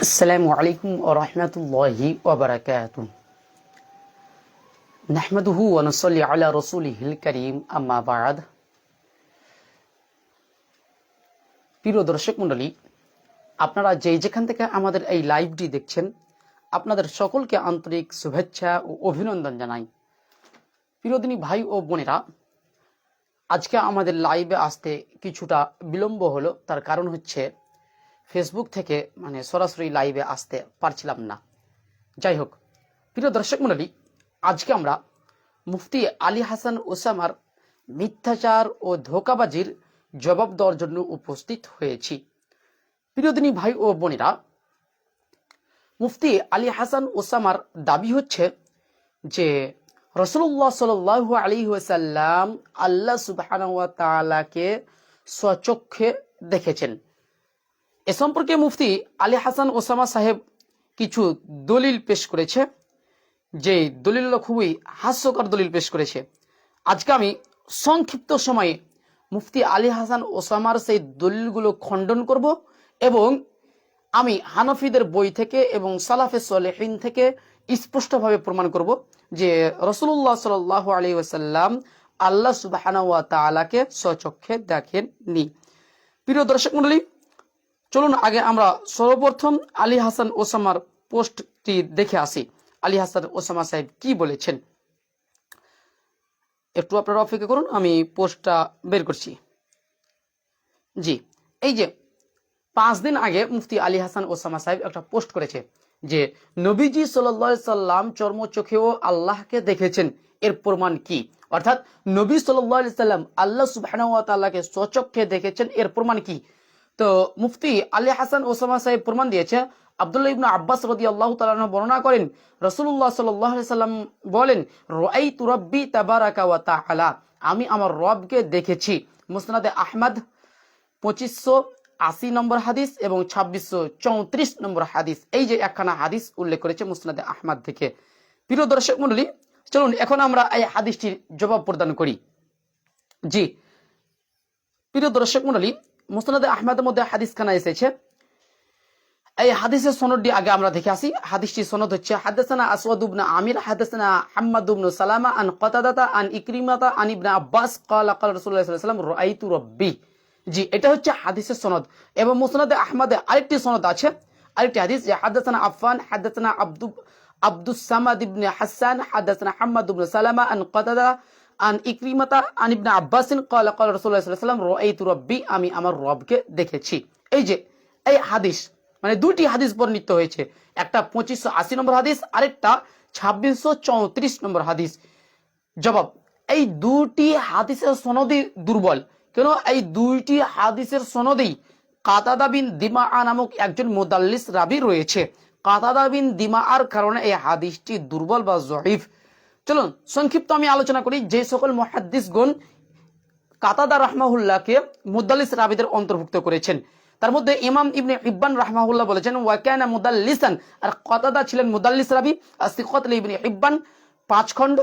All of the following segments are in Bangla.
السلام عليكم ورحمة الله وبركاته نحمده ونصلي على رسوله الكريم أما بعد প্রিয় দর্শক মণ্ডলী আপনারা যে যেখান থেকে আমাদের এই লাইভটি দেখছেন আপনাদের সকলকে আন্তরিক শুভেচ্ছা ও অভিনন্দন জানাই প্রিয়দিনী ভাই ও বোনেরা আজকে আমাদের লাইভে আসতে কিছুটা বিলম্ব হলো তার কারণ হচ্ছে ফেসবুক থেকে মানে সরাসরি লাইভে আসতে পারছিলাম না। যাই হোক, প্রিয় দর্শক মণ্ডলী, আজকে আমরা মুফতি আলী হাসান ওসামার মিথ্যাচার ও ধোকাবাজির জবাব দেওয়ার জন্য উপস্থিত হয়েছি। প্রিয়দিনী ভাই ও বোনেরা, মুফতি আলী হাসান ওসামার দাবি হচ্ছে যে রসুল্লাহ সাল আলী ওয়াসাল্লাম আল্লাহ সুবাহ তালাকে স্বচক্ষে দেখেছেন। এ সম্পর্কে মুফতি আলী হাসান ওসামা সাহেব কিছু দলিল পেশ করেছে। যে দলিলগুলো খুবই হাস্যকর দলিল পেশ করেছে। আজকে আমি সংক্ষিপ্ত সময়ে মুফতি আলী হাসান ওসামার সেই দলিলগুলো খণ্ডন করব এবং আমি হানফিদের বই থেকে এবং সালাফে সলেহিন থেকে স্পষ্টভাবে প্রমাণ করব যে রসুল্লাহ সাল আলী ওসাল্লাম আল্লাহ সুবাহানা তালাকে স্বচক্ষে দেখেননি। প্রিয় দর্শক মন্ডলী চলুন আগে আমরা সর্বপ্রথম আলী হাসান ওসামার পোস্টটি দেখে আসি। আলী হাসান ওসামা সাহেব কি বলেছেন? একটু আপনারা অপেক্ষা করুন, আমি পোস্টটা বের করছি। জি, এই যে পাঁচ দিন আগে মুফতি আলী হাসান ওসামা সাহেব একটা পোস্ট করেছে যে, নবীজি সাল্লা সাল্লাম চর্মচোখেও আল্লাহকে দেখেছেন, এর প্রমাণ কি? অর্থাৎ নবী সাল্লাম আল্লাহ সুবাহকে স্বচক্ষে দেখেছেন, এর প্রমাণ কি? তো মুফতি আলী হাসান ওসামা সাহেব প্রমাণ দিয়েছে। আবদুল্লাহ ইবনা আব্বাস রদি আল্লাহ তালাহ বর্ণনা করেন রসুল্লাহ সাল্লাহ সাল্লাম বলেন রাই তুরব্বি তাবারাকা আমি আমার রবকে দেখেছি। মুসনাদে আহমদ, পঁচিশশো আশি নম্বর হাদিস এবং ছাব্বিশশো চৌত্রিশ নম্বর হাদিস। এই যে একখানা হাদিস উল্লেখ করেছে মুসনাদে আহমদ থেকে। প্রিয় দর্শক মন্ডলী চলুন এখন আমরা এই হাদিসটির জবাব প্রদান করি। জি, প্রিয় দর্শক মন্ডলী মুসনাদে আহমদের মধ্যে হাদিস খানা এসেছে। এই হাদিসের সনদটি আগে আমরা দেখে আসি। হাদিসটি সনদ হচ্ছে, হাদাসানা আসওয়াদ ইবনে আমির, হাদাসানা হাম্মাদ ইবনে সালামা আন কতাদাতা আন ইকরিমাতা আন ইবনে আব্বাস ক্বালা ক্বালা রাসূলুল্লাহ সাল্লাল্লাহু আলাইহি ওয়াসাল্লাম, রাআইতু জি, এটা হচ্ছে হাদিসের সনদ। এবং মুসনাদে আহমদে আরেকটি সনদ আছে, আরেকটি হাদিস যে, হাদাসানা আফফান, হাদাসানা আব্দু, আব্দুস সামাদ ইবনে হাসান, হাদাসানা হাম্মাদ ইবনে সালামা আন কতাদা আন ইকরিমাতা আন ইবনে আব্বাসিন রাসূলুল্লাহ সাল্লাল্লাহু আলাইহি ওয়াসাল্লাম রাআইতু রাব্বি আমি আমার রবকে দেখেছি। এই যে, এই হাদিস মানে দুটি হাদিস বর্ণিত হয়েছে। একটা পঁচিশশো আশি নম্বর হাদিস, আরেকটা ছাব্বিশশো চৌত্রিশ নম্বর হাদিস। জবাব, এই দুটি হাদিসের সনদই দুর্বল। কেন? এই দুইটি হাদিসের সনদেই কাতাদা বিন দিমা নামক একজন মোদাল্লিস রাবি রয়েছে। কাতাদা বিন দিমা আর কারণে এই হাদিসটি দুর্বল বা জহিফ চলুন, সংক্ষিপ্ত আমি আলোচনা করি যে সকল মহাদ্দিসগণ কাতাদা রহমাহুল্লাহকে মুদাল্লিস রাবিদের অন্তর্ভুক্ত করেছেন। তার মধ্যে ইমাম ইবনে ইব্বান রাহমাহুল্লাহ বলেছেন ওয়াকানা মুদাল্লিসান আর কতাদা ছিলেন মুদাল্লিস রাবি, আর সিকত ইবনে ইব্বান পাঁচ খণ্ড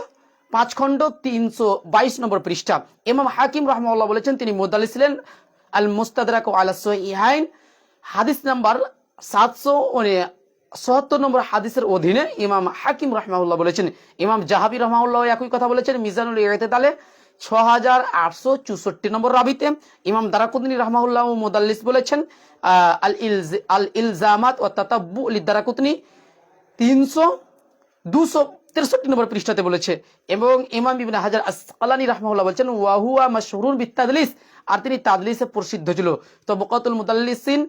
পাঁচ খণ্ড তিনশো বাইশ নম্বর পৃষ্ঠা। ইমাম হাকিম রহমাউল্লাহ বলেছেন, তিনি মুদাল্লিস ছিলেন আল মুস্তাদরাক আলা ইহাইন হাদিস নাম্বার সাতশো সত্তর নম্বর হাদিসের অধীনে ইমাম হাকিম রহমাউল্লাহ বলেছেন, ইমাম জাহাবি রহমাউল্লাহ একই কথা বলেছেন, মিজানুল ইতেদালে ছ হাজার আটশো চৌষট্টি নম্বর রাবিতে ইমাম দারাকুদ্দিনী রহমাউল্লাহ মোদাল্লিস বলেছেন আল ইলজ, আল ইলজামাত ও তাতাব্বু আলী দারাকুতনি তিনশো দুশো তেষট্টি নম্বর পৃষ্ঠাতে বলেছে, এবং ইমাম ইবিন হাজার আসকালানি রহমাউল্লাহ বলছেন, ওয়াহুয়া মাশহুরুন বিতাদলিস। আর তিনি তাদলিসে প্রসিদ্ধ ছিল। তো বকাতুল মুদাল্লিসিন,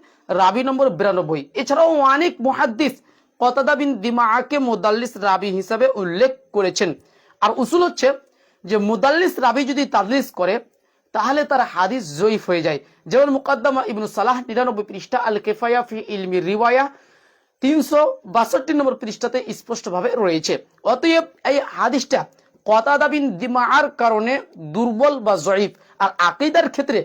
রাবি নম্বর বিরানব্বই। এছাড়াও অনেক মুহাদ্দিস কতাদা বিন দিমাকে মুদাল্লিস রাবি হিসাবে উল্লেখ করেছেন। আর উসুল হচ্ছে যে, মুদাল্লিস রাবি যদি তাদলিস করে, তাহলে তার হাদিস জয়ীফ হয়ে যায়। যেমন মুকাদ্দামা ইবনু সালাহ নিরানব্বই পৃষ্ঠা আল কেফায়া ফি ইলমি রিওয়ায়া তিনশো বাষট্টি নম্বর পৃষ্ঠাতে স্পষ্টভাবে রয়েছে। অতএব এই হাদিসটা কতাদা বিন দিমার কারণে দুর্বল বা জয়ীফ। আর আকিদার ক্ষেত্রে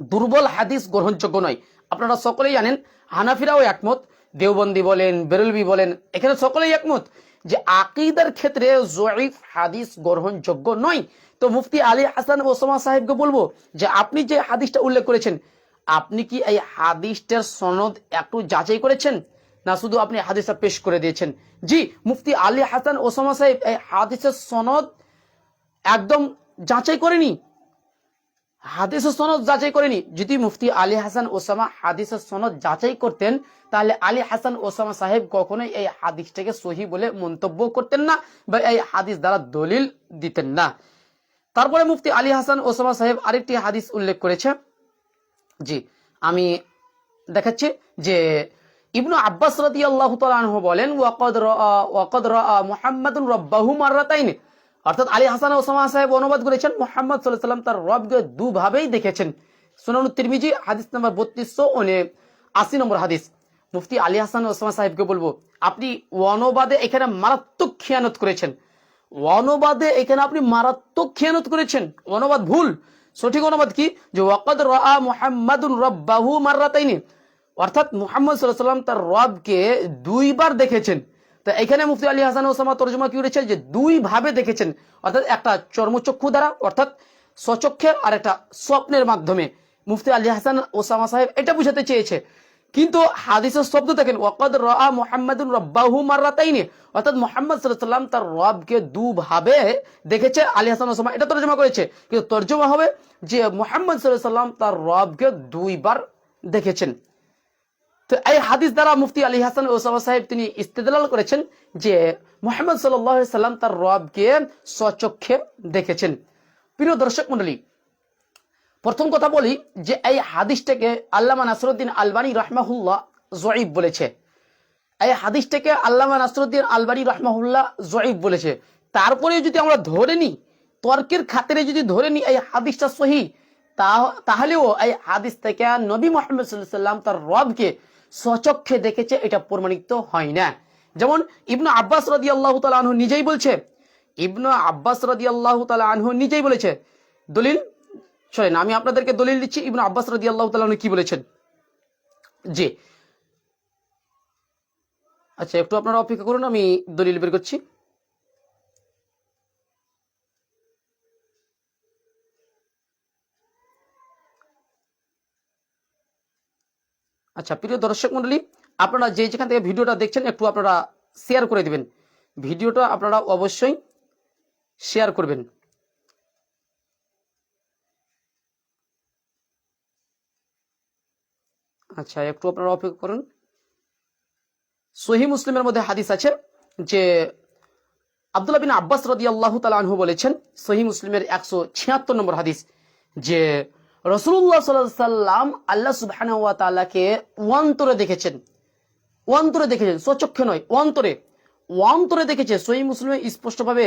দুর্বল হাদিস গ্রহণযোগ্য নয়। আপনারা সকলেই জানেন, হানাফিরাও একমত, দেওবন্দি বলেন, বেরলবি বলেন, এখানে সকলেই একমত যে আকিদার ক্ষেত্রে জয়ীফ হাদিস গ্রহণযোগ্য নয়। তো মুফতি আলী হাসান ওসমা সাহেবকে বলব যে আপনি যে হাদিসটা উল্লেখ করেছেন, আপনি কি এই হাদিসটার সনদ একটু যাচাই করেছেন? না, শুধু আপনি হাদিসটা পেশ করে দিয়েছেন। জি, মুফতি আলী হাসান ওসামা সাহেব এই হাদিসের সনদ একদম যাচাই করেনি। হাদিসের সনদ যাচাই করেনি। যদি মুফতি আলী হাসান ওসামা হাদিসের সনদ যাচাই করতেন, তাহলে আলী হাসান ওসামা সাহেব কখনোই এই হাদিসটাকে সহি বলে মন্তব্য করতেন না বা এই হাদিস দ্বারা দলিল দিতেন না। তারপরে মুফতি আলী হাসান ওসামা সাহেব আরেকটি হাদিস উল্লেখ করেছে। জি, আমি দেখাচ্ছি যে ইবনু আব্বাস রাদিয়াল্লাহু তাআলা আনহু বলেন, ওয়াকাদ ওয়াকাদ রাআ মুহাম্মাদুন অর্থাৎ আলী হাসান ওসামা সাহেব অনুবাদ করেছেন, মুহাম্মদ সাল্লাল্লাহু সাল্লাম তার রবকে দুভাবেই দেখেছেন। সুনান তিরমিজি, হাদিস নাম্বার 3200 আশি নম্বর হাদিস। মুফতি আলী হাসান ওসমা সাহেবকে বলব, আপনি অনুবাদে এখানে মারাত্মক খেয়ানত করেছেন। অনুবাদে এখানে আপনি মারাত্মক খেয়ানত করেছেন। অনুবাদ ভুল। সঠিক অনুবাদ কি? যে, ওয়াকাদ রাআ মুহাম্মাদুন রাব্বাহু মাররাতাইনি। অর্থাৎ মুহাম্মদ সাল্লাম তার রবকে দুইবার দেখেছেন। তা এখানে মুফতি আলী হাসান ওসামা তর্জমা কি করেছে যে দুই ভাবে দেখেছেন। অর্থাৎ একটা চর্মচক্ষু দ্বারা, অর্থাৎ স্বচক্ষে আর একটা স্বপ্নের মাধ্যমে। মুফতি আলী হাসান, ওসামা সাহেব এটা বুঝাতে চেয়েছে। কিন্তু হাদিসের শব্দ দেখেন, ওয়াকাদ রাআ মুহাম্মাদুন রাব্বাহু মাররাতাইনি। অর্থাৎ মুহাম্মদ সাল্লাম তার রবকে দুভাবে দেখেছে, আলী হাসান, ওসামা এটা তর্জমা করেছে। কিন্তু তর্জমা হবে যে মোহাম্মদ সাল্লাম তার রবকে দুইবার দেখেছেন। তো এই হাদিস দ্বারা মুফতি আলী হাসান ওসামা সাহেব তিনি ইস্তেদলাল করেছেন যে মোহাম্মদ সাল্লাম তার রবকে স্বচক্ষে দেখেছেন। প্রিয় দর্শক মন্ডলী প্রথম কথা বলি যে এই হাদিসটাকে আল্লামা নাসরুদ্দিন আলবানী রহমাহুল্লাহ জয়ীব বলেছে। এই হাদিসটাকে আল্লামা নাসরুদ্দিন আলবানী রহমাহুল্লাহ জয়ীব বলেছে। তারপরে যদি আমরা ধরে নিই, তর্কের খাতিরে যদি ধরে নিই এই হাদিসটা সহি তাহলেও এই হাদিস থেকে নবী মোহাম্মদ সাল্লাম তার রবকে স্বচক্ষে দেখেছে, এটা প্রমাণিত হয় না। যেমন ইবনু আব্বাস রাদি আল্লাহ আনহু নিজেই বলছে, ইবনু আব্বাস রাদি আল্লাহ আনহু নিজেই বলেছে। দলিল শোনেন আমি আপনাদেরকে দলিল দিচ্ছি, ইবনু আব্বাস রাদি আল্লাহ আনহু কি বলেছেন? জি। আচ্ছা একটু আপনারা অপেক্ষা করুন, আমি দলিল বের করছি। আচ্ছা প্রিয় দর্শক মন্ডলী, আপনারা যে যেখান থেকে ভিডিওটা দেখছেন, একটু আপনারা শেয়ার করে দিবেন। ভিডিওটা আপনারা অবশ্যই শেয়ার করবেন। আচ্ছা একটু আপনারা অপেক্ষা করুন। সহি মুসলিমের মধ্যে হাদিস আছে যে, আব্দুল্লাহ বিন আব্বাস রদি আল্লাহ তালু বলেছেন, সহি মুসলিমের একশো ছিয়াত্তর নম্বর হাদিস যে রসুল্লাহ সাল্লাম আল্লাহ সুবহানাহু ওয়া তাআলাকে অন্তরে দেখেছেন। অন্তরে দেখেছেন, স্বচক্ষে নয় অন্তরে অন্তরে দেখেছে, সহি মুসলিমে স্পষ্টভাবে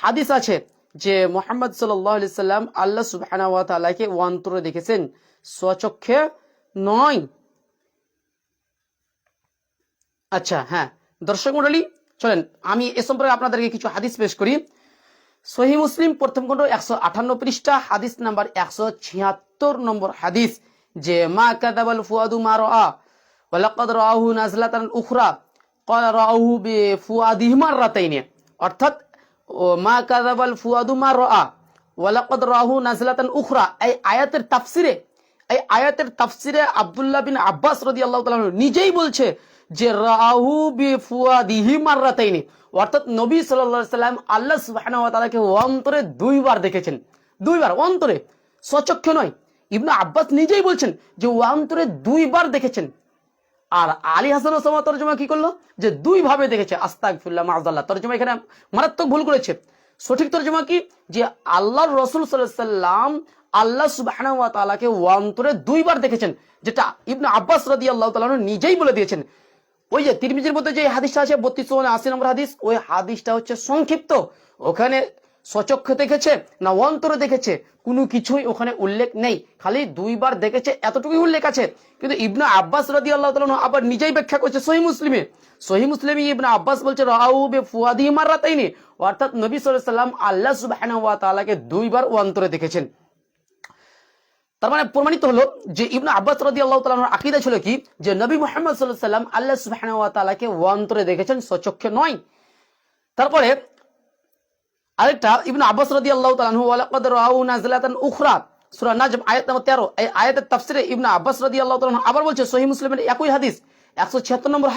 হাদিস আছে যে মোহাম্মদ সাল্লাহ আলি সাল্লাম আল্লাহ তাআলাকে অন্তরে দেখেছেন। স্বচক্ষে নয়। আচ্ছা হ্যাঁ। দর্শক মন্ডলী চলেন, আমি এ সম্পর্কে আপনাদেরকে কিছু হাদিস পেশ করি। সহি মুসলিম প্রথম খণ্ড একশো আঠান্ন পৃষ্ঠা হাদিস নাম্বার একশো ছিয়াত্তর নম্বর হাদিস যে মা কাদাবাল ফুয়াদু মা রা ওয়ালাকাদ রাহু নাজলাতান উখরা قال রাহু বিফুয়াদিহি মাররাতাইনি অর্থাৎ ও মা কাদাবাল ফুয়াদু মা রা ওয়ালাকাদ রাহু নাজলাতান উখরা এই আয়াতের তাফসিরে এই আয়াতের তাফসিরে আব্দুল্লাহ বিন আব্বাস রাদিয়াল্লাহু তাআলা নিজেই বলছে যে রাহু বিফুয়াদিহি মাররাতাইনি। অর্থাৎ নবী আলাইহি সাল্লাম আল্লাহ সুবহানাহু ওয়া তাআলাকে অন্তরে দুইবার দেখেছেন। দুইবার, অন্তরে। সচক্ষে নয়। ইবনে আব্বাস নিজেই বলছেন যে অন্তরে দুইবার দেখেছেন। আর আলী হাসান ওসামা তর্জমা কি করল? যে দুই ভাবে দেখেছে। আস্তাগফিরুল্লাহ মাআযাল্লাহ তর্জমা এখানে মারাত্মক ভুল করেছে। সঠিক তর্জমা কি? যে আল্লাহর রসুল সাল্লাম আল্লাহ সুবহানাহু ওয়া তাআলাকে অন্তরে দুইবার দেখেছেন। যেটা ইবনে আব্বাস রাদিয়াল্লাহু তাআলা নিজেই বলে দিয়েছেন। ওই যে তিরমিজির মধ্যে যে হাদিসটা আছে, বত্রিশ আশি নম্বর হাদিস, ওই হাদিসটা হচ্ছে সংক্ষিপ্ত। ওখানে সচক্ষে দেখেছে না অন্তরে দেখেছে, কোনো কিছুই ওখানে উল্লেখ নেই। খালি দুইবার দেখেছে, এতটুকুই উল্লেখ আছে। কিন্তু ইবনা আব্বাস রাদি আল্লাহ তালন আবার নিজেই ব্যাখ্যা করছে সহি মুসলিমে। সহি মুসলিমে ইবনা আব্বাস বলছে রাউ বে ফুয়াদি মাররাতাইনি। অর্থাৎ নবী সাল্লাম আল্লাহ তাআলাকে দুইবার অন্তরে দেখেছেন। তার মানে প্রমাণিত হলো যে ইবনা আব্বাস রাদি আল্লাহ তালার আকিদা ছিল কি? যে নবী মোহাম্মদ সাল্লাহ সাল্লাম আল্লাহ সুবাহ তালাকে অন্তরে দেখেছেন সচক্ষে নয়। তারপরে আরেকটা ইবনা আব্বাস রাদি আল্লাহ আয়াত নম্বর 13 এই আয়াতের তাফসিরে ইবনা আব্বাস রাদি আল্লাহ আবার একই হাদিস, একশো ছিয়াত্তর নম্বর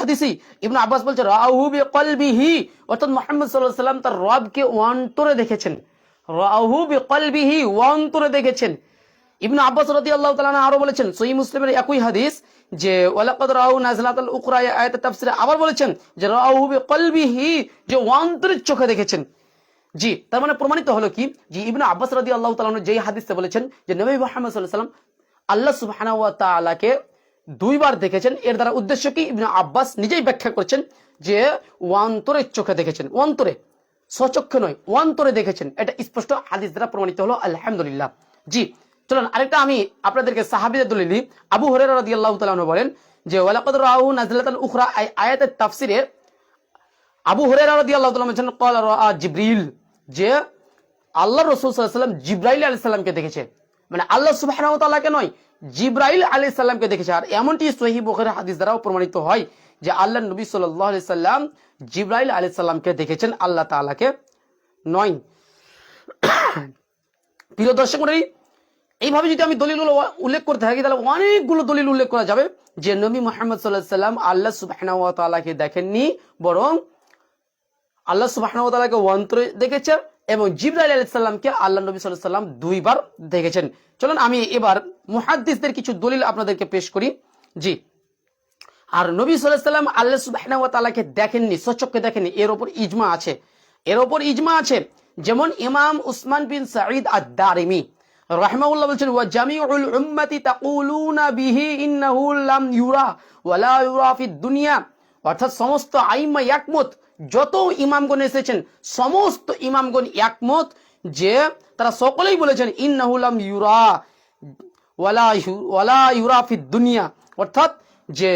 অর্থাৎ মোহাম্মদ সাল্লাহ সাল্লাম তার রবকে দেখেছেন। কলবিহি দেখেছেন। ইবনে আব্বাস রাদিয়াল্লাহু তাআলা আরও বলেছেন, সহিহ মুসলিমের একই হাদিস যে আবার বলেছেন যে কলবিহি যে অন্তরের চোখে দেখেছেন। জি, তার মানে প্রমাণিত হলো কি? যে ইবনে আব্বাস আল্লাহ তাআলা যেই হাদিসে বলেছেন যে, নবী মুহাম্মদ সাল্লাম আল্লাহ সুবহানাহু ওয়া তাআলাকে দুইবার দেখেছেন। এর দ্বারা উদ্দেশ্য কি? ইবনে আব্বাস নিজেই ব্যাখ্যা করছেন যে অন্তরের চোখে দেখেছেন। অন্তরে স্বচক্ষে নয় অন্তরে দেখেছেন। এটা স্পষ্ট হাদিস দ্বারা প্রমাণিত হলো, আলহামদুলিল্লাহ। জি চলুন, আরেকটা আমি আপনাদেরকে সাহাবিদের দলিলি আবু হরেরা রাদিয়াল্লাহু তাআলা আনহু বলেন যে, ওয়ালাকাদ রাহু উখরা আয়াতের তাফসিরে আবু ক্বালা রাআ জিবরিল যে আল্লাহ রসুল জিব্রাইল আলাইহিস সালামকে দেখেছে। মানে আল্লাহ ওয়া নয়, জিব্রাইল আলাইহিস সালামকে দেখেছে। আর এমনটি বুখারী হাদিস দ্বারাও প্রমাণিত হয় যে আল্লাহ নবী আলাইহি সাল্লাম জিব্রাইল আলাইহিস সালামকে দেখেছেন আল্লাহ তাআলাকে নয়। প্রিয় দর্শক মণ্ডলী এইভাবে যদি আমি দলিলগুলো উল্লেখ করতে থাকি, তাহলে অনেকগুলো দলিল উল্লেখ করা যাবে যে নবী মোহাম্মদ সাল্লাহ সাল্লাম আল্লাহ তাআলাকে দেখেননি, বরং আল্লাহ তাআলাকে অন্তরে দেখেছেন এবং জিবরাইল আলাইহিস সালামকে আল্লাহ নবী আলাইহি সাল্লাম দুইবার দেখেছেন। চলুন, আমি এবার মুহাদ্দিসদের কিছু দলিল আপনাদেরকে পেশ করি। জি। আর নবী আলাইহি সাল্লাম আল্লাহ তাআলাকে দেখেননি সচক্ষে দেখেননি, এর ওপর ইজমা আছে। এর ওপর ইজমা আছে, যেমন ইমাম উসমান বিন সাঈদ আদ-দারিমি। রাহিমাহুল্লাহ বলছেন, ওয়া জামিউল উম্মতি তাকুলুনা বিহি ইন্নাহু লাম ইউরা ওয়া লা ইউরা ফিদ দুনিয়া। অর্থাৎ সমস্ত আইম্মা একমত যত ইমামগণ এসেছেন, সমস্ত ইমামগণ একমত যে তারা সকলেই বলেছেন, ইন্নাহু লাম ইউরা ওয়ালা ওয়ালা ইউরা ফিদ দুনিয়া। অর্থাৎ যে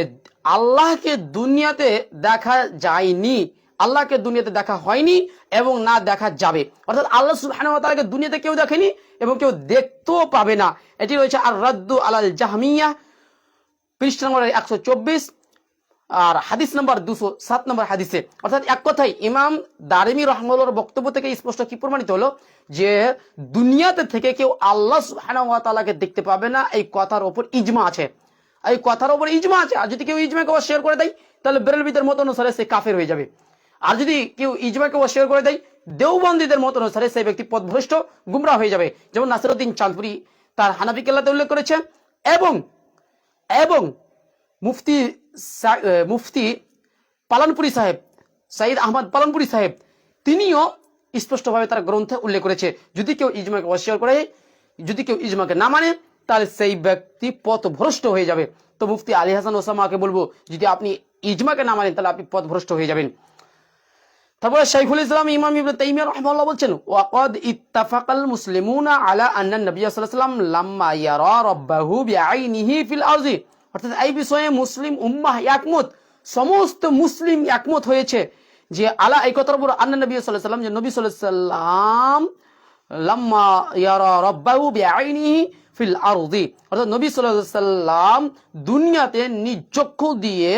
আল্লাহকে দুনিয়াতে দেখা যায়নি আল্লাহকে দুনিয়াতে দেখা হয়নি এবং না দেখা যাবে। অর্থাৎ আল্লাহ তাআলাকে দুনিয়াতে কেউ দেখেনি এবং কেউ দেখতেও পাবে না। এটি রয়েছে আর রাদ্দু আলাল জাহমিয়া, পৃষ্ঠ নম্বর একশো চব্বিশ, আর হাদিস নম্বর দুশো সাত নম্বর হাদিসে। অর্থাৎ এক কথায় ইমাম দারিমি রহমুল্লার বক্তব্য থেকে স্পষ্ট কি প্রমাণিত হলো? যে দুনিয়াতে থেকে কেউ আল্লাহ তাআলাকে দেখতে পাবে না, এই কথার ওপর ইজমা আছে। এই কথার ওপর ইজমা আছে। আর যদি কেউ ইজমাকে অস্বীকার করে দেয়, তাহলে বেরেলবিদের মত অনুসারে সে কাফের হয়ে যাবে। আর যদি কেউ ইজমাকে অস্বীকার করে দেয়, দেওবন্দীদের মত অনুসারে সেই ব্যক্তি পথভ্রষ্ট গুমরা হয়ে যাবে। যেমন নাসিরুদ্দিন চাঁদপুরি তার হানাফি কেল্লাতে উল্লেখ করেছেন, এবং এবং মুফতি মুফতি পালানপুরি সাহেব, সাইদ আহমদ পালানপুরি সাহেব, তিনিও স্পষ্টভাবে তার গ্রন্থে উল্লেখ করেছে, যদি কেউ ইজমাকে অস্বীকার করে, যদি কেউ ইজমাকে না মানে তাহলে সেই ব্যক্তি পথভ্রষ্ট হয়ে যাবে। তো মুফতি আলী হাসান ওসামাকে বলব, যদি আপনি ইজমাকে না মানেন, তাহলে আপনি পথভ্রষ্ট হয়ে যাবেন। তারপরে শাইখুল ইসলাম, ইমাম ইবনে তাইমিয়া রাহিমাহুল্লাহ বলছেন, ওয়াকাদ ইত্তাফাকাল মুসলিমুনা আলা আন্না নবী সাল্লাল্লাহু আলাইহি ওয়াসাল্লাম লাম্মা ইয়ারা রাব্বাহু বিআইনিহি ফিল আরজি। অর্থাৎ এই বিষয়ে মুসলিম উম্মাহ একমত, সমস্ত মুসলিম একমত হয়েছে যে আলা এই কথার উপর আন্না নবী সাল্লাল্লাহু আলাইহি যে নবী সাল্লাল্লাহু আলাইহি ওয়াসাল্লাম লাম্মা ইয়ারা রাব্বাহু বিআইনিহি ফিল অর্থাৎ নবী সাল্লাল্লাহু আলাইহি ওয়াসাল্লাম দুনিয়াতে নিজ চক্ষু দিয়ে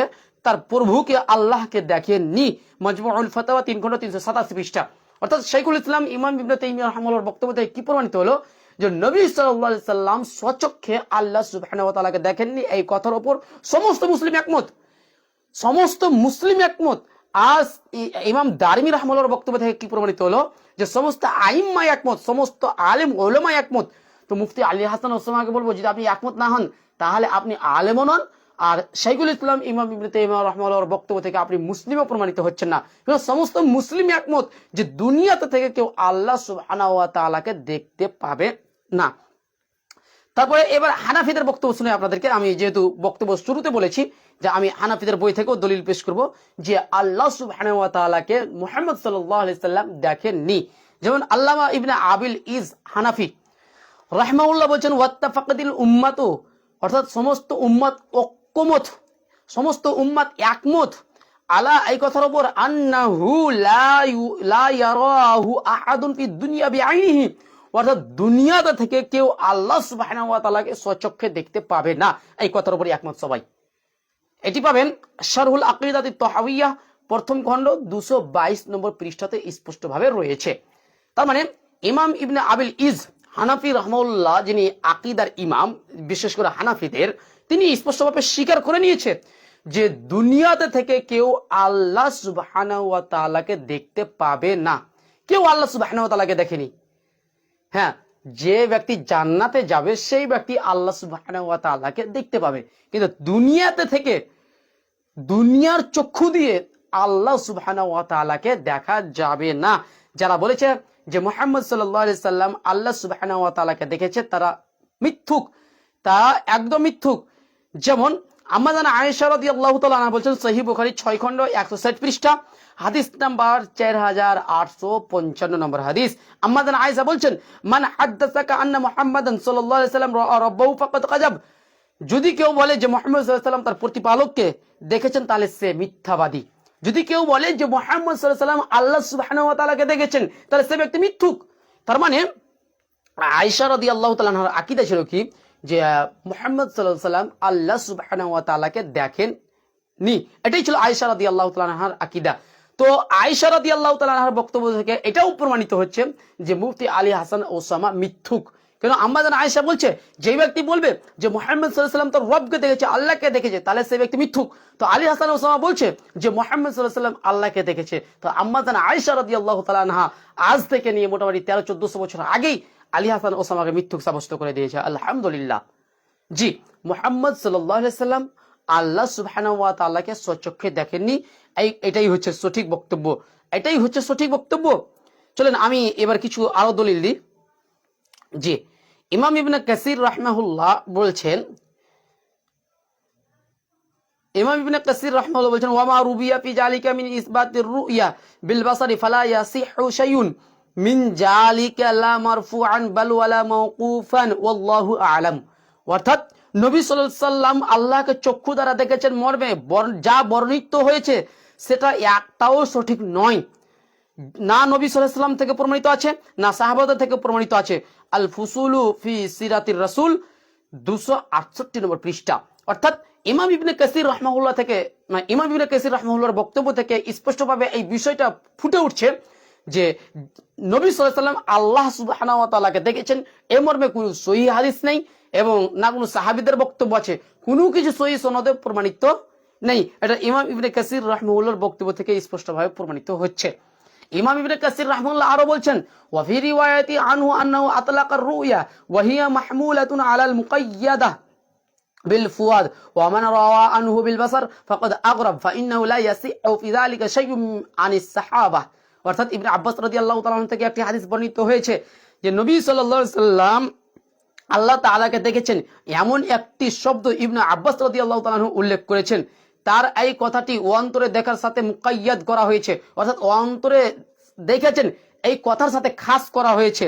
তার প্রভুকে আল্লাহকে দেখেননি। মজমুল ফতাওয়া তিন খন্ড তিনশো সাতাশি পৃষ্ঠা। অর্থাৎ শাইখুল ইসলাম, ইমাম ইবনে বক্তব্য থেকে কি প্রমাণিত হলো? যে নবী সাল্লাম স্বচক্ষে আল্লাহ সুবহানাহু দেখেননি, এই কথার উপর সমস্ত মুসলিম একমত। সমস্ত মুসলিম একমত। আজ ইমাম দারিমি রহমুল্লাহর বক্তব্য থেকে কি প্রমাণিত হলো? যে সমস্ত আইম্মা একমত, সমস্ত আলেম ওলমা একমত। তো মুফতি আলী হাসান ওসমাকে বলব, যদি আপনি একমত না হন, তাহলে আপনি আলেমও নন আর শাইখুল ইসলাম, ইমাম ইবনে তাইমিয়া রহমাল্লাহর বক্তব্য থেকে আপনি মুসলিমও প্রমাণিত হচ্ছেন না। সমস্ত মুসলিম একমত যে দুনিয়াতে থেকে কেউ আল্লাহ তাআলাকে দেখতে পাবে না। তারপরে এবার হানাফিদের বক্তব্য শুনে আপনাদেরকে আমি যেহেতু বক্তব্য শুরুতে বলেছি যে আমি হানাফিদের বই থেকেও দলিল পেশ করব যে আল্লাহ তাআলাকে মুহাম্মদ সাল্লাম দেখেননি। যেমন আল্লামা ইবনে আবিল ইজ হানাফি রাহমাউল্লাহ বলছেন, ওয়াত্তাফাকাতিল উম্মাতু অর্থাৎ সমস্ত উম্মত ঐক্যমত সমস্ত উম্মত একমত আলা, এই কথার উপর আন্নাহু লা ইউ- আহাদুন ফি দুনিয়া অর্থাৎ থেকে কেউ আল্লাহ সুবহানাহু ওয়া স্বচক্ষে দেখতে পাবে না। এই কথার উপর একমত সবাই। এটি পাবেন শারহুল আকিদাতি তহাউইয়া প্রথম খণ্ড, দুশো বাইশ নম্বর পৃষ্ঠাতে স্পষ্টভাবে রয়েছে। তার মানে ইমাম ইবনে আবিল ইজ হানাফি রহমউল্লাহ যিনি আকিদার ইমাম, বিশেষ করে হানাফিদের তিনি স্পষ্টভাবে স্বীকার করে নিয়েছে যে দুনিয়াতে থেকে কেউ আল্লাহ তাআলাকে দেখতে পাবে না। কেউ আল্লাহ তাআলাকে দেখেনি। হ্যাঁ যে ব্যক্তি জান্নাতে যাবে, সেই ব্যক্তি আল্লাহ সুবহানাহু ওয়া দেখতে পাবে। কিন্তু দুনিয়াতে থেকে, দুনিয়ার চক্ষু দিয়ে আল্লাহ তাআলাকে দেখা যাবে না। যারা বলেছে যে মোহাম্মদ আলাইহি সাল্লাম আল্লাহ সুবহানাহু ওয়া দেখেছে, তারা মিথ্যুক। তারা একদম মিথ্যুক। যেমন আমাদের আয়েশা রাদিয়াল্লাহু তাআলা আনহা বলছেন, সহিহ বুখারী 6 খণ্ড 160 পৃষ্ঠা, হাদিস নাম্বার 4855 নম্বর হাদিস। আমাদের আয়েশা বলছেন, মান হাদাসাকা আন্না মুহাম্মাদান আলাইহি সাল্লাম ফাকাদ কাযাব যদি কেউ বলে যে মোহাম্মদ সাল্লাম তার প্রতিপালককে দেখেছেন, তাহলে সে মিথ্যাবাদী। যদি কেউ বলে যে মোহাম্মদ সাল্লাম আল্লাহ ওয়া দেখেছেন, তাহলে সে ব্যক্তি মিথ্যুক। তার মানে আয়েশা রাদিয়াল্লাহু তাআলার আকীদা ছিল কি? যে মোহাম্মদ সাল্লাল্লাহু সাল্লাম আল্লাহ ওয়া দেখেন নি এটাই ছিল আয়েশা রাদিয়াল্লাহু তাআলার আকীদা। তো আয়েশা রাদিয়াল্লাহু তাআলার বক্তব্য থেকে এটাও প্রমাণিত হচ্ছে যে মুফতি আলী হাসান ওসামা মিথ্যুক। কেন? আমাদের আয়েশা বলছে যে ব্যক্তি বলবে যে মোহাম্মদ সাল্লাম তার রবকে দেখেছে, আল্লাহকে দেখেছে, তাহলে সেই ব্যক্তি মিথ্যুক। তো আলী হাসান ওসামা বলছে যে মোহাম্মদ সাল্লাম আল্লাহকে দেখেছে। তো আম্মাজান আয়েশা রাদি আল্লাহ তালানহা আজ থেকে নিয়ে মোটামুটি তেরো চোদ্দশো বছর আগেই আলী হাসান ওসামাকে মিথ্যুক সাব্যস্ত করে দিয়েছে। আলহামদুলিল্লাহ। জি, মোহাম্মদ সাল্লাম আল্লাহ সুবহানাহু তাআলাকে স্বচক্ষে দেখেননি। এই, এটাই হচ্ছে সঠিক বক্তব্য। এটাই হচ্ছে সঠিক বক্তব্য। চলেন আমি এবার কিছু আরও দলিল দিই। জি, ইমাম ইবনে কাসির রাহমাহুল্লাহ বলছেন, ইমাম ইবনে কাসির রাহমাহুল্লাহ বলছেন ওয়ামা রুবিয়া ফি জালিকা মিন ইসবাতির রুইয়া বিল বাসারি ফালা ইয়াসিহু শাইউন। মিন জালিকা লা মারফুআন বাল ওয়ালা অর্থাৎ নবী সাল্লাম আল্লাহকে চক্ষু দ্বারা দেখেছেন মর্মে যা বর্ণিত হয়েছে সেটা একটাও সঠিক নয়। না নবী সাল্লাম থেকে প্রমাণিত আছে, না সাহাবাদের থেকে প্রমাণিত আছে। আল ফুসুলু ফি সিরাতির রাসূল, দুশো আটষট্টি নম্বর পৃষ্ঠা। অর্থাৎ ইমাম ইবনে কাসির রহমাহুল্লাহ থেকে ইমাম ইবনে কাসির রহমাহুল্লাহর বক্তব্য থেকে স্পষ্টভাবে এই বিষয়টা ফুটে উঠছে যে নবী সাল্লাল্লাহু আলাইহি সাল্লাম আল্লাহ সুবহানাহু ওয়া তাআলাকে দেখেছেন এ মর্মে কোনো সহি হাদিস নেই এবং না কোনো সাহাবীদের বক্তব্য আছে কোনো কিছু সহি সনদে প্রমাণিত নেই এটা ইমাম ইবনে কাসির রহমাহুল্লাহর বক্তব্য থেকে স্পষ্টভাবে প্রমাণিত হচ্ছে ইমাম ইবনে কাসির রাহমাহুল্লাহ আরো বলছেন ওয়া ফি রিওয়ায়াতি আনহু আন্নাহু আতলাকা আর-রুয়া ওয়া হিয়া মাহমুলাতুন আলাল মুকাইয়াদা بالفؤاد ومن روى عنه بالبصر فقد أغرب فإنه لا يسيء في ذلك شيء عن الصحابة অর্থাৎ ইবনে আব্বাস রাদিয়াল্লাহু আল্লাহ আনহু থেকে একটি হাদিস বর্ণিত হয়েছে যে নবী সাল্লাম আল্লাহ তাআলাকে দেখেছেন, এমন একটি শব্দ ইবনে আব্বাস রাদিয়াল্লাহু আল্লাহ আনহু উল্লেখ করেছেন। তার এই কথাটি অন্তরে দেখার সাথে মুকাইয়াদ করা হয়েছে। অর্থাৎ অন্তরে দেখেছেন, এই কথার সাথে খাস করা হয়েছে।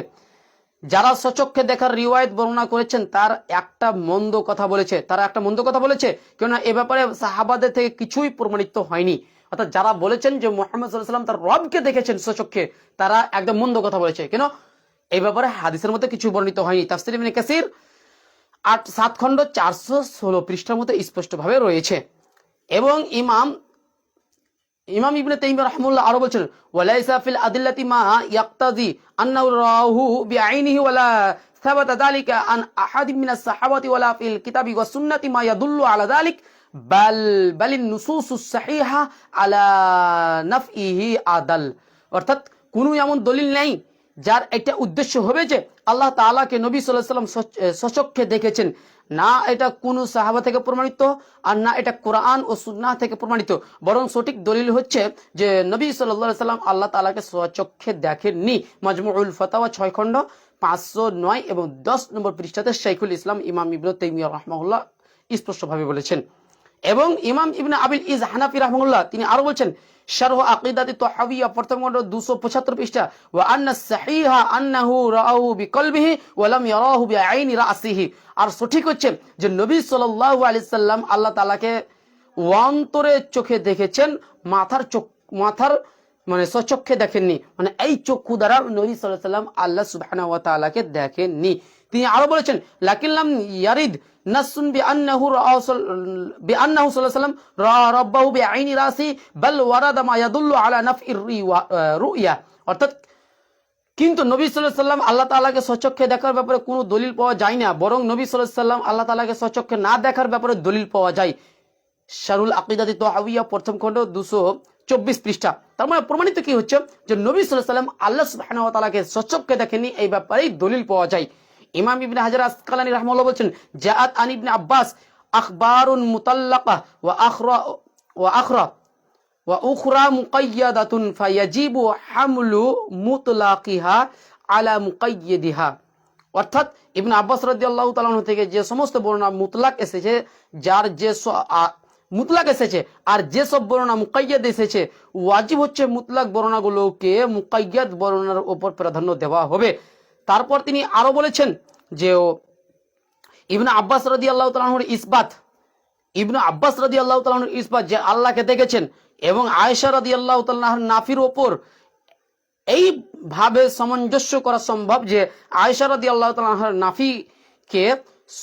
যারা সচক্ষে দেখার রিওয়ায়ত বর্ণনা করেছেন, তার একটা মন্দ কথা বলেছে। তারা একটা মন্দ কথা বলেছে, কেননা এ ব্যাপারে সাহাবাদের থেকে কিছুই প্রমাণিত হয়নি। অর্থাৎ যারা বলেছেন যে মোহাম্মদ সাল্লাম তার রবকে দেখেছেন সচক্ষে তারা একদম মন্দ কথা বলেছে। কেন? এই ব্যাপারে হাদিসের মধ্যে কিছু বর্ণিত হয়নি। তাফসির কাসির আট, সাত খণ্ড চারশো ষোলো পৃষ্ঠার মধ্যে স্পষ্টভাবে রয়েছে। এবং ইমাম ইমাম ইবনে তাইমিয়া রাহমাতুল্লাহ আরও বলছেন, ওয়ালাইসা ফিল আদিল্লাতি মা ইয়াক্তাজি আন্নাহু রাহু বিআইনিহি ওয়ালা সাবাতা যালিকা আন আহাদিন মিনাস সাহাবাতি ওয়ালা ফিল কিতাবি ওয়াস সুন্নতি মা ইয়াদুল্লু আলা যালিকা বাল বালিন নুসুসাহিহা আলা নাফইহি আদাল। অর্থাৎ কোনো এমন দলিল নেই যার এটা উদ্দেশ্য হবে যে আল্লাহ তালাকে নবী সাল্লাহ সাল্লাম সচক্ষে দেখেছেন। না এটা কোনো সাহাবা থেকে প্রমাণিত আর না এটা কোরআন ও সুন্না থেকে প্রমাণিত। বরং সঠিক দলিল হচ্ছে যে নবী সাল্লাহ সাল্লাম আল্লাহ তালাকে সচক্ষে দেখেননি। মাজমুল ফতাওয়া ছয় খণ্ড, পাঁচশো নয় এবং দশ নম্বর পৃষ্ঠাতে শাইখুল ইসলাম ইমাম ইবন তৈমিয়া রহমাউল্লাহ স্পষ্টভাবে বলেছেন। এবং ইমাম ইবনে আবিল ইজ হানাফি রহমুল্লাহ তিনি আরও বলছেন, শারহ আকিদাতি তাহাবিয়া, প্রথম খণ্ড 275 পৃষ্ঠা, ওয়া আন্না সাহিহা আন্নাহু রাআহু বিকলবিহি ওয়া লাম ইয়ারাহু বিআইনি রাসিহি। আর সঠিক হচ্ছে যে নবী সাল্লাল্লাহু আলাইহি সাল্লাম আল্লাহ তাআলাকে অন্তরে চোখে দেখেছেন, মাথার চোখ, মাথার মানে সচক্ষে দেখেননি। মানে এই চক্ষু দ্বারা নবী সাল্লাম আল্লাহ তাআলাকে দেখেননি। তিনি আরও বলেছেন লাকিল্লাম ইয়ারিদ কিন্তু নবী সাল্লাম আল্লাহ তালাকে সচক্ষে দেখার ব্যাপারে কোনো দলিল পাওয়া যায় না। বরং নবী সাল্লাম আল্লাহ তালাকে সচক্ষে না দেখার ব্যাপারে দলিল পাওয়া যায়। শারুল আকিদাতি তোহাবিয়া প্রথম খণ্ড দুশো চব্বিশ পৃষ্ঠা। তার মানে প্রমাণিত কি হচ্ছে? যে নবী সাল্লাম আল্লাহ তাআলাকে সচক্ষে দেখেনি, এই ব্যাপারেই দলিল পাওয়া যায়। ইমাম ইবনে হাজার আসকালানি রাহমাহুল্লাহ বলছেন, জাআত আন আব্বাস আখবারুন মুতাল্লাকা ওয়া আখরা ওয়া আখরা উখরা হামলু আলা অর্থাৎ আব্বাস থেকে যে সমস্ত বর্ণনা মুতলাক এসেছে, যার যে মুতলাক এসেছে। আর যে সব বর্ণনা মুকাইয়াদ এসেছে, ওয়াজিব হচ্ছে মুতলাক বর্ণনাগুলোকে মুকাইয়াদ বর্ণনার উপর প্রাধান্য দেওয়া হবে। তারপর তিনি আরও বলেছেন যে ইবনে আব্বাস রাদিয়াল্লাহু তাআলার ইসবাত, ইবনে আব্বাস রাদিয়াল্লাহু তাআলার ইসবাত যে আল্লাহকে দেখেছেন এবং আয়েশা আল্লাহ তাআলার নাফির ওপর এইভাবে সামঞ্জস্য করা সম্ভব যে আয়েশা রাদিয়াল্লাহু তাআলার নাফিকে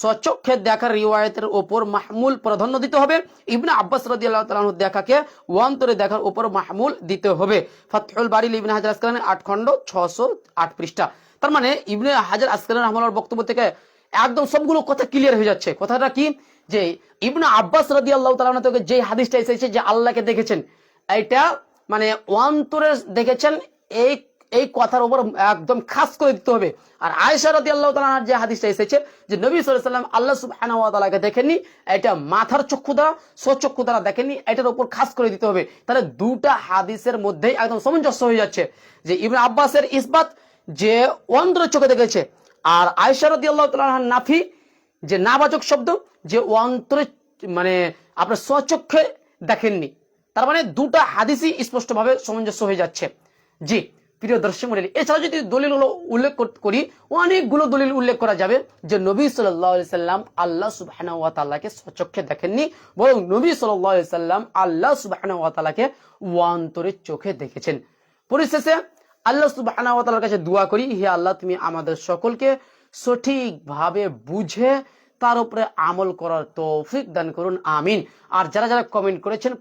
সচক্ষে দেখার রিওয়ায়তের ওপর মাহমুল প্রাধান্য দিতে হবে। ইবনে আব্বাস রাদিয়াল্লাহু তাআলার দেখাকে ওয়ান্তরে দেখার ওপর মাহমুল দিতে হবে। ফাতহুল বারিল ইবনে হাজার আসকালানের আট খণ্ড ছশো আট পৃষ্ঠা। তার মানে ইবনে হাজার আসকালান রহমানুল্লাহর বক্তব্য থেকে একদম সবগুলো কথা ক্লিয়ার হয়ে যাচ্ছে। কথাটা কি? যে ইবনে আব্বাস রাদিয়াল্লাহু তাআলা থেকে যে হাদিসটা এসেছে যে আল্লাহকে দেখেছেন এটা মানে অন্তরে দেখেছেন, এই এই কথার উপর একদম খাস করে দিতে হবে। আর আয়েশা রাদিয়াল্লাহু তাআলার যে হাদিসটা এসেছে, যে নবী সাল্লাম আল্লাহ ওয়া দেখেননি, এটা মাথার চক্ষু দ্বারা, স্বচক্ষু দ্বারা দেখেননি, এটার উপর খাস করে দিতে হবে। তাহলে দুটা হাদিসের মধ্যেই একদম সামঞ্জস্য হয়ে যাচ্ছে যে ইবনে আব্বাসের ইসবাত যে অন্তরের চোখে দেখেছে, আর আয়েশা রাদিয়াল্লাহু তাআলার নাফি যে নাবাচক শব্দ, যে অন্তরে মানে আপনার স্বচক্ষে দেখেননি। তার মানে দুটা হাদিসই স্পষ্টভাবে সামঞ্জস্য হয়ে যাচ্ছে। জি প্রিয় দর্শক মন্ডলী এছাড়া যদি দলিল হলো উল্লেখ কর- অনেকগুলো দলিল উল্লেখ করা যাবে যে নবী সাল্লাহ সাল্লাম আল্লাহ তাআলাকে স্বচক্ষে দেখেননি, বরং নবী সাল্লাহ সাল্লাম আল্লাহ সুবাহানা ওয়া তাআলাকে অন্তরের চোখে দেখেছেন। পরিশেষে আল্লাহ তাআলার কাছে দোয়া করি, হে আল্লাহ, তুমি আমাদের সকলকে সঠিকভাবে বুঝে তার উপরে আমল করার তৌফিক দান করুন, আমিন। আর যারা যারা কমেন্ট করেছেন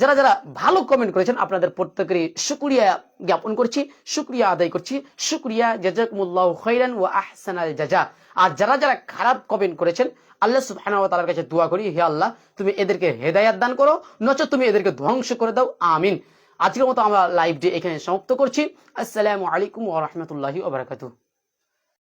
যারা যারা ভালো কমেন্ট করেছেন, আপনাদের প্রত্যেকেরই শুক্রিয়া জ্ঞাপন করছি, শুক্রিয়া আদায় করছি। শুক্রিয়া, জাজাকুমুল্লাহ খৈরান ও আহসানাল জাজা। আর যারা যারা খারাপ কমেন্ট করেছেন, আল্লাহ সুবহানাহু ওয়া কাছে দোয়া করি, হে আল্লাহ, তুমি এদেরকে হেদায়াত দান করো, নচেত তুমি এদেরকে ধ্বংস করে দাও, আমিন। আজকের মতো আমরা লাইভ ডে এখানে সমাপ্ত করছি। আসসালামু আলাইকুম ওয়া রাহমাতুল্লাহি ওয়া